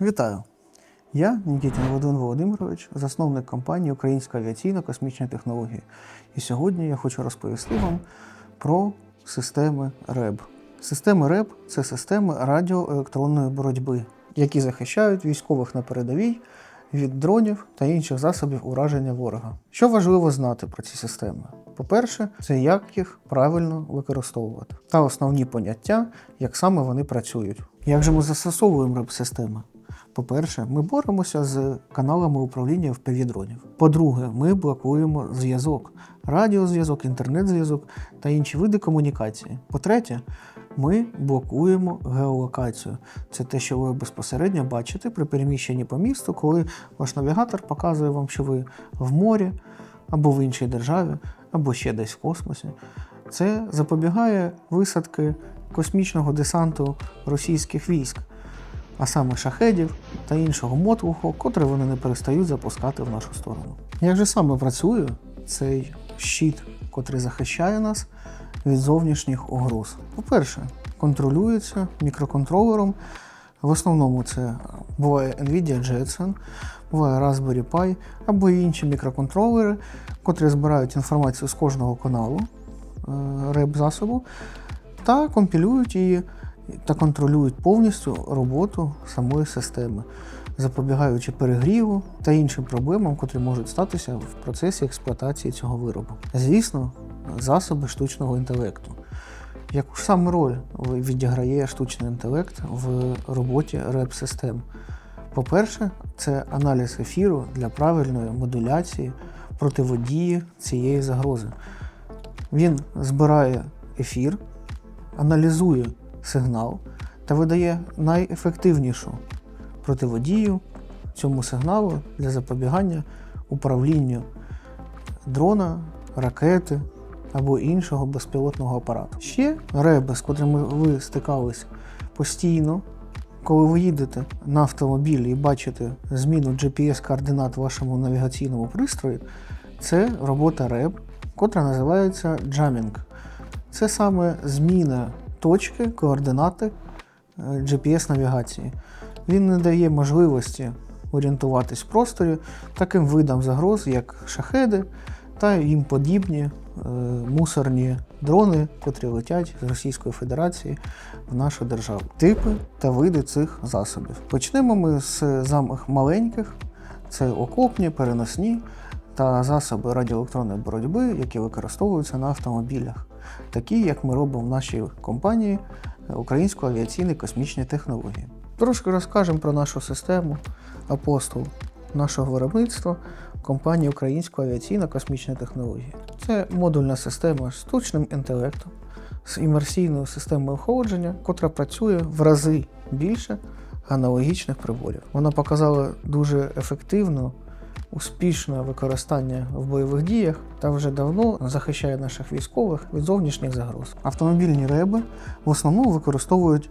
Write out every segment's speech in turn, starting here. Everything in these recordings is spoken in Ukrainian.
Вітаю! Я Нікітін Володимир Володимирович, засновник компанії Українська авіаційна космічна технологія. І сьогодні я хочу розповісти вам про системи РЕБ. Системи РЕБ це системи радіоелектронної боротьби, які захищають військових на передовій від дронів та інших засобів ураження ворога. Що важливо знати про ці системи? По-перше, це як їх правильно використовувати, та основні поняття, як саме вони працюють. Як же ми застосовуємо РЕБ-системи? По-перше, ми боремося з каналами управління FPV-дронів. По-друге, ми блокуємо зв'язок, радіозв'язок, інтернет-зв'язок та інші види комунікації. По-третє, ми блокуємо геолокацію. Це те, що ви безпосередньо бачите при переміщенні по місту, коли ваш навігатор показує вам, що ви в морі або в іншій державі, або ще десь в космосі. Це запобігає висадки космічного десанту російських військ а саме шахедів та іншого мотлуху, котре вони не перестають запускати в нашу сторону. Як же саме працює цей щит, котрий захищає нас від зовнішніх огроз? По-перше, контролюється мікроконтролером. В основному це буває Nvidia Jetson, буває Raspberry Pi або інші мікроконтролери, котрі збирають інформацію з кожного каналу реп засобу та компілюють її та контролюють повністю роботу самої системи, запобігаючи перегріву та іншим проблемам, котрі можуть статися в процесі експлуатації цього виробу. Звісно, засоби штучного інтелекту. Яку ж саме роль відіграє штучний інтелект в роботі реп-систем? По-перше, це аналіз ефіру для правильної модуляції противодії цієї загрози. Він збирає ефір, аналізує сигнал та видає найефективнішу противодію цьому сигналу для запобігання управлінню дрона, ракети або іншого безпілотного апарату. Ще реби, з котрими ви стикались постійно, коли ви їдете на автомобілі і бачите зміну GPS-координат вашому навігаційному пристрої, це робота реб, котра називається джамінг. Це саме зміна точки, координати е, GPS-навігації. Він не дає можливості орієнтуватись в просторі таким видам загроз, як шахеди та їм подібні е, мусорні дрони, котрі летять з Російської Федерації в нашу державу. Типи та види цих засобів. Почнемо ми з самих маленьких: це окопні, переносні та засоби радіоелектронної боротьби, які використовуються на автомобілях такі, як ми робимо в нашій компанії Українську авіаційні космічні технології. Трошки розкажемо про нашу систему апостол нашого виробництва компанії Українська авіаційна космічна технологія. Це модульна система з штучним інтелектом, з імерсійною системою охолодження, котра працює в рази більше аналогічних приборів. Вона показала дуже ефективну успішне використання в бойових діях та вже давно захищає наших військових від зовнішніх загроз. Автомобільні реби в основному використовують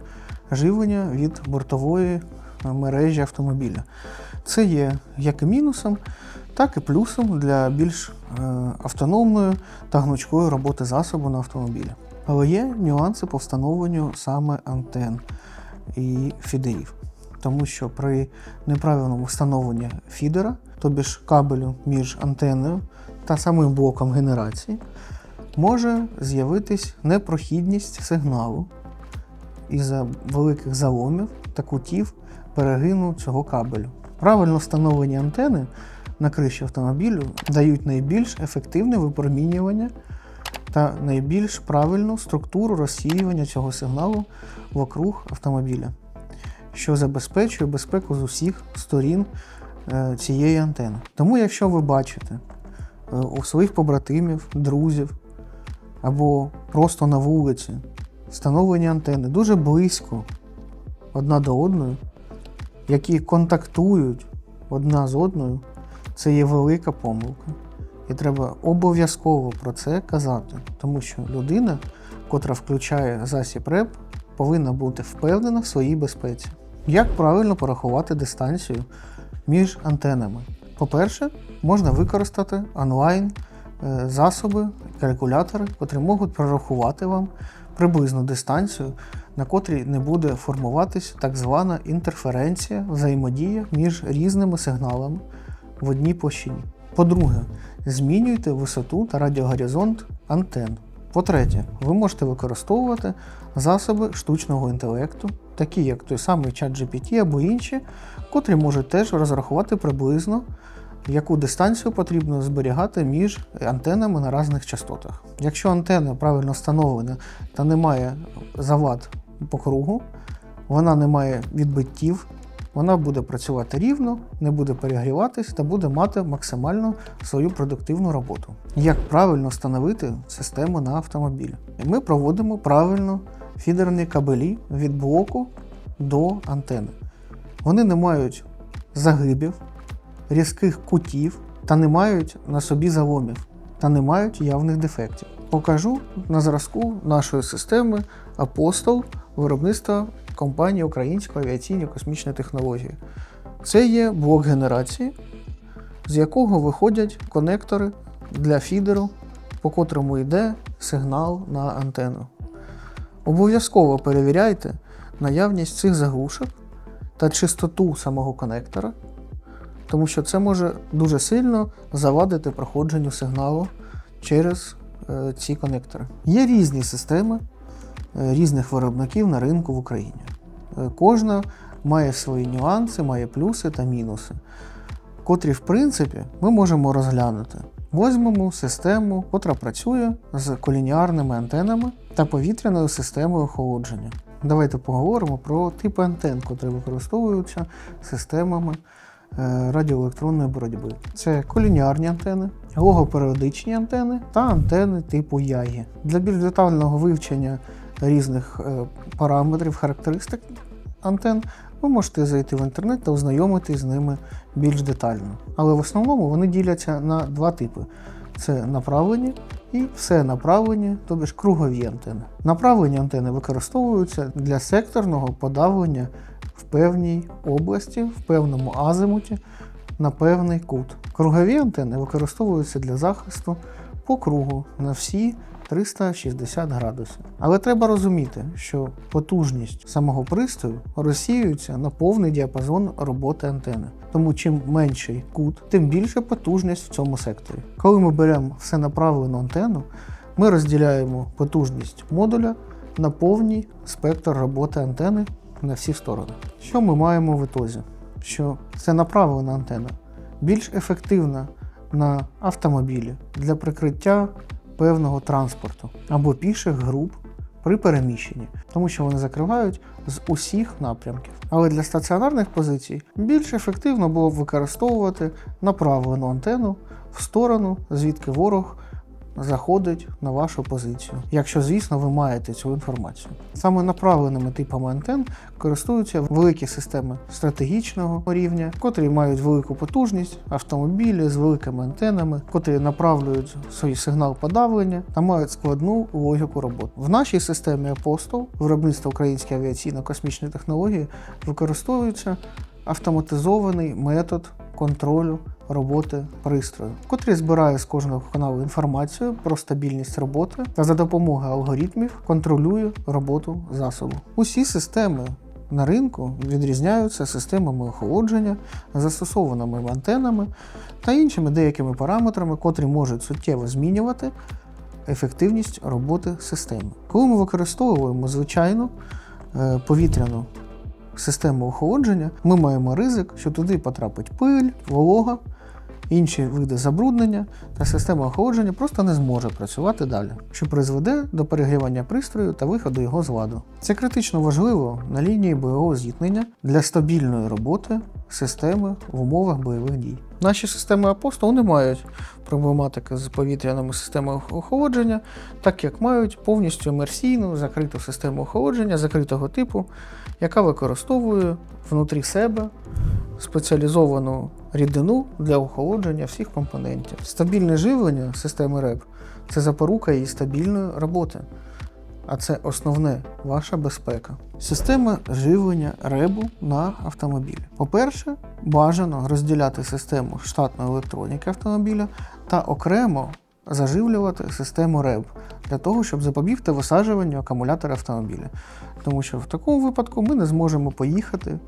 живлення від бортової мережі автомобіля. Це є як і мінусом, так і плюсом для більш е, автономної та гнучкої роботи засобу на автомобілі. Але є нюанси по встановленню саме антен і фідерів. Тому що при неправильному встановленні фідера тобі ж кабелю між антеною та самим блоком генерації, може з'явитись непрохідність сигналу із-за великих заломів та кутів перегину цього кабелю. Правильно встановлені антени на криші автомобілю дають найбільш ефективне випромінювання та найбільш правильну структуру розсіювання цього сигналу вокруг автомобіля, що забезпечує безпеку з усіх сторін Е, цієї антени. Тому, якщо ви бачите е, у своїх побратимів, друзів або просто на вулиці встановлені антени дуже близько одна до одної, які контактують одна з одною, це є велика помилка. І треба обов'язково про це казати, тому що людина, котра включає засіб РЕП, повинна бути впевнена в своїй безпеці. Як правильно порахувати дистанцію між антенами. По-перше, можна використати онлайн е, засоби, калькулятори, котрі можуть прорахувати вам приблизну дистанцію на котрій не буде формуватись так звана інтерференція, взаємодія між різними сигналами в одній площині. По-друге, змінюйте висоту та радіогоризонт антенн. По-третє, ви можете використовувати засоби штучного інтелекту, такі як той самий ChatGPT або інші, котрі можуть теж розрахувати приблизно, яку дистанцію потрібно зберігати між антенами на різних частотах. Якщо антенна правильно встановлена та не має завад по кругу, вона не має відбиттів, вона буде працювати рівно, не буде перегріватись та буде мати максимально свою продуктивну роботу. Як правильно встановити систему на автомобіль? Ми проводимо правильно фідерні кабелі від блоку до антени. Вони не мають загибів, різких кутів та не мають на собі заломів та не мають явних дефектів. Покажу на зразку нашої системи Апостол виробництва компанії Української авіаційні космічні технології. Це є блок генерації, з якого виходять конектори для фідеру, по котрому йде сигнал на антенну. Обов'язково перевіряйте наявність цих заглушок та чистоту самого конектора, тому що це може дуже сильно завадити проходженню сигналу через е, ці конектори. Є різні системи різних виробників на ринку в Україні. Е, Кожна має свої нюанси, має плюси та мінуси, котрі, в принципі, ми можемо розглянути. Возьмемо систему, котра працює з колініарними антенами та повітряною системою охолодження. Давайте поговоримо про типи антен, котрі використовуються системами е, радіоелектронної боротьби. Це колініарні антени, логоперіодичні антени та антени типу ягі. Для більш детального вивчення різних е, параметрів, характеристик антен, ви можете зайти в інтернет та ознайомитись з ними більш детально. Але в основному вони діляться на два типи: це направлені і все направлені, тобто ж кругові антени. Направлені антени використовуються для секторного подавлення в певній області, в певному азимуті на певний кут. Кругові антени використовуються для захисту по кругу на всі 360 градусів. Але треба розуміти, що потужність самого пристрою розсіюється на повний діапазон роботи антени. Тому чим менший кут, тим більше потужність в цьому секторі. Коли ми беремо все направлену антенну, ми розділяємо потужність модуля на повний спектр роботи антени на всі сторони. Що ми маємо в ітозі? Що це направлена антенна більш ефективна на автомобілі для прикриття певного транспорту або піших груп при переміщенні, тому що вони закривають з усіх напрямків. Але для стаціонарних позицій більш ефективно було б використовувати направлену антенну в сторону, звідки ворог заходить на вашу позицію, якщо, звісно, ви маєте цю інформацію. Саме направленими типами антен користуються великі системи стратегічного рівня, котрі мають велику потужність, автомобілі з великими антенами, котрі направлюють свій сигнал подавлення та мають складну логіку роботи. В нашій системі Апостол виробництво української авіаційно-космічної технології використовується автоматизований метод контролю роботи пристрою, котрий збирає з кожного каналу інформацію про стабільність роботи та за допомогою алгоритмів контролює роботу засобу. Усі системи на ринку відрізняються системами охолодження, застосованими антенами та іншими деякими параметрами, котрі можуть суттєво змінювати ефективність роботи системи. Коли ми використовуємо звичайну е, повітряну систему охолодження, ми маємо ризик, що туди потрапить пиль, волога, інші види забруднення, та система охолодження просто не зможе працювати далі, що призведе до перегрівання пристрою та виходу його з ладу. Це критично важливо на лінії бойового зіткнення для стабільної роботи системи в умовах бойових дій. Наші системи Апостол не мають проблематики з повітряними системами охолодження, так як мають повністю емерсійну закриту систему охолодження закритого типу, яка використовує внутрі себе спеціалізовану рідину для охолодження всіх компонентів. Стабільне живлення системи РЕП це запорука її стабільної роботи. А це основне ваша безпека. Система живлення ребу на автомобілі. По-перше, бажано розділяти систему штатної електроніки автомобіля та окремо заживлювати систему РЕБ для того, щоб запобігти висаджуванню акумулятора автомобіля. Тому що в такому випадку ми не зможемо поїхати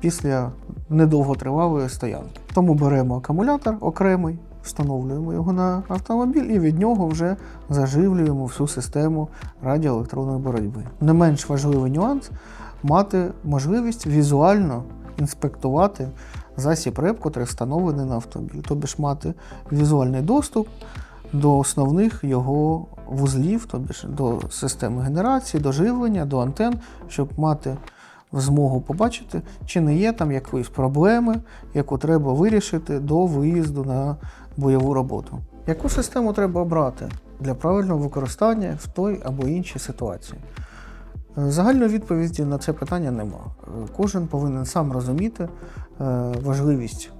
після недовготривалої стоянки. Тому беремо акумулятор окремий, встановлюємо його на автомобіль і від нього вже заживлюємо всю систему радіоелектронної боротьби. Не менш важливий нюанс мати можливість візуально інспектувати засіб РЕП, котрий встановлений на автомобіль, тобі ж мати візуальний доступ до основних його вузлів, тобі ж до системи генерації, до живлення, до антен, щоб мати змогу побачити, чи не є там якоїсь проблеми, яку треба вирішити до виїзду на бойову роботу. Яку систему треба обрати для правильного використання в той або іншій ситуації? Е, Загальної відповіді на це питання нема. Е, Кожен повинен сам розуміти е, важливість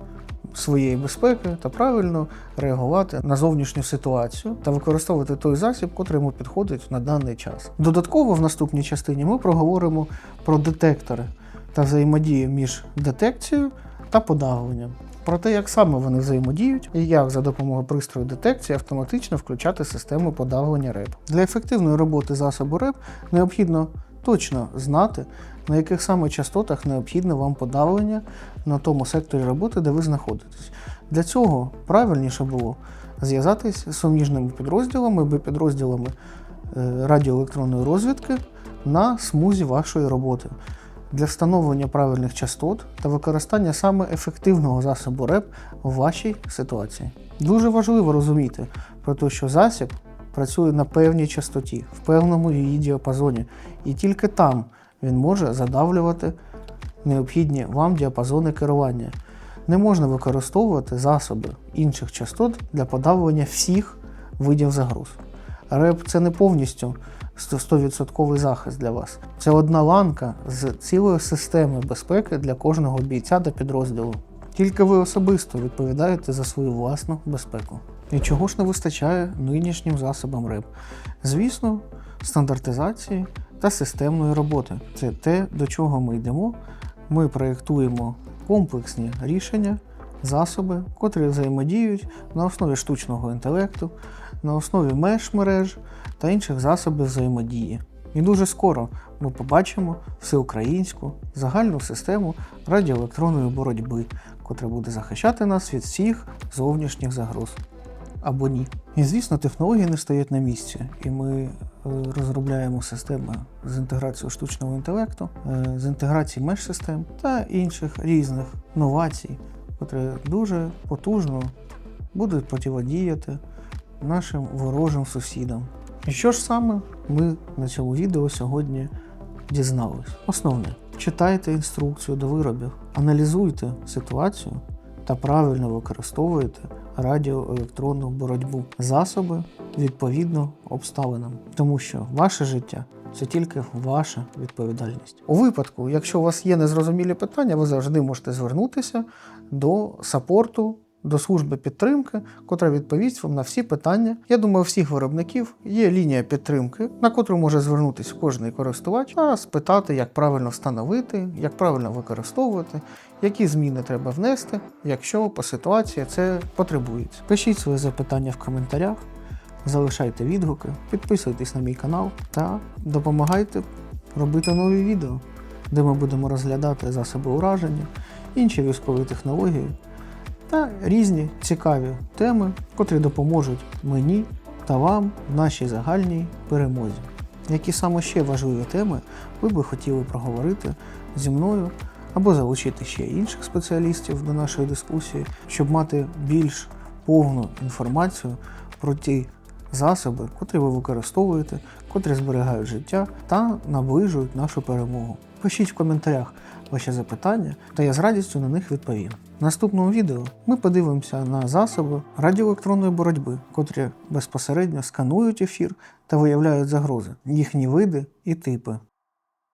своєї безпеки та правильно реагувати на зовнішню ситуацію та використовувати той засіб, котрий йому підходить на даний час. Додатково в наступній частині ми проговоримо про детектори та взаємодію між детекцією та подавленням. Про те, як саме вони взаємодіють і як за допомогою пристрою детекції автоматично включати систему подавлення РЕП. Для ефективної роботи засобу РЕП необхідно точно знати, на яких саме частотах необхідне вам подавлення на тому секторі роботи, де ви знаходитесь. Для цього правильніше було зв'язатись з суміжними підрозділами або підрозділами е, радіоелектронної розвідки на смузі вашої роботи для встановлення правильних частот та використання саме ефективного засобу РЕП в вашій ситуації. Дуже важливо розуміти про те, що засіб працює на певній частоті, в певному її діапазоні, і тільки там він може задавлювати необхідні вам діапазони керування. Не можна використовувати засоби інших частот для подавлення всіх видів загроз. РЕП це не повністю 100% захист для вас. Це одна ланка з цілої системи безпеки для кожного бійця та підрозділу. Тільки ви особисто відповідаєте за свою власну безпеку. І чого ж не вистачає нинішнім засобам РЕП? Звісно, стандартизації та системної роботи. Це те, до чого ми йдемо. Ми проєктуємо комплексні рішення, засоби, котрі взаємодіють на основі штучного інтелекту, на основі меж мереж та інших засобів взаємодії. І дуже скоро ми побачимо всеукраїнську загальну систему радіоелектронної боротьби, котра буде захищати нас від всіх зовнішніх загроз. Або ні. І звісно, технології не стоять на місці, і ми е, розробляємо системи з інтеграцією штучного інтелекту, е, з інтеграції меж-систем та інших різних новацій, котрі дуже потужно будуть противодіяти нашим ворожим сусідам. І що ж саме ми на цьому відео сьогодні дізнались? Основне, читайте інструкцію до виробів, аналізуйте ситуацію та правильно використовуйте радіоелектронну боротьбу, засоби відповідно обставинам, тому що ваше життя це тільки ваша відповідальність. У випадку, якщо у вас є незрозумілі питання, ви завжди можете звернутися до саппорту до служби підтримки, котра відповість вам на всі питання. Я думаю, у всіх виробників є лінія підтримки, на котру може звернутися кожний користувач, та спитати, як правильно встановити, як правильно використовувати, які зміни треба внести, якщо по ситуації це потребується. Пишіть свої запитання в коментарях, залишайте відгуки, підписуйтесь на мій канал та допомагайте робити нові відео, де ми будемо розглядати засоби ураження, інші військові технології та різні цікаві теми, котрі допоможуть мені та вам в нашій загальній перемозі. Які саме ще важливі теми ви би хотіли проговорити зі мною або залучити ще інших спеціалістів до нашої дискусії, щоб мати більш повну інформацію про ті засоби, котрі ви використовуєте, котрі зберігають життя та наближують нашу перемогу. Пишіть в коментарях ваші запитання, та я з радістю на них відповім. В наступному відео ми подивимося на засоби радіоелектронної боротьби, котрі безпосередньо сканують ефір та виявляють загрози, їхні види і типи.